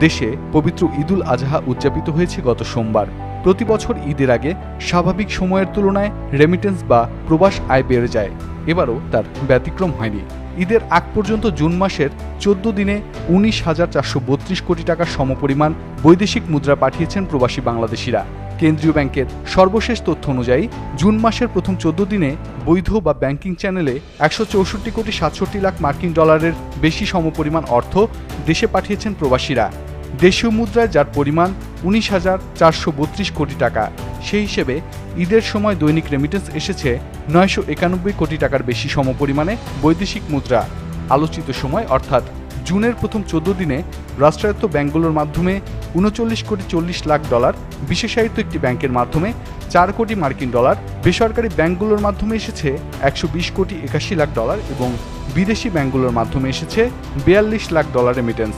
দেশে পবিত্র ঈদুল আজহা উদযাপিত হয়েছে গত সোমবার। প্রতি বছর ঈদের আগে স্বাভাবিক সময়ের তুলনায় রেমিটেন্স বা প্রবাস আয় বেড়ে যায়। এবারও তার ব্যতিক্রম হয়নি। ঈদের আগ পর্যন্ত জুন মাসের চোদ্দ দিনে উনিশ হাজার চারশো বত্রিশ কোটি টাকার সমপরিমাণ বৈদেশিক মুদ্রা পাঠিয়েছেন প্রবাসী বাংলাদেশিরা। কেন্দ্রীয় ব্যাংকের সর্বশেষ তথ্য অনুযায়ী, জুন মাসের প্রথম চোদ্দ দিনে বৈধ বা ব্যাংকিং চ্যানেলে একশো চৌষট্টি কোটি সাতষট্টি লাখ মার্কিন ডলারের বেশি সমপরিমাণ অর্থ দেশে পাঠিয়েছেন প্রবাসীরা। দেশীয় মুদ্রায় যার পরিমাণ উনিশ হাজার চারশো বত্রিশ কোটি টাকা, সেই হিসেবে ঈদের সময় দৈনিক রেমিটেন্স এসেছে নয়শো একানব্বই কোটি টাকার বেশি সমপরিমাণে বৈদেশিক মুদ্রা। আলোচিত সময়, অর্থাৎ জুনের প্রথম চোদ্দ দিনে রাষ্ট্রায়ত্ত ব্যাংকগুলোর মাধ্যমে উনচল্লিশ কোটি চল্লিশ লাখ ডলার, বিশেষায়িত একটি ব্যাংকের মাধ্যমে চার কোটি মার্কিন ডলার, বেসরকারি ব্যাংকগুলোর মাধ্যমে এসেছে একশো বিশ কোটি একাশি লাখ ডলার এবং বিদেশি ব্যাংকগুলোর মাধ্যমে এসেছে বিয়াল্লিশ লাখ ডলার রেমিটেন্স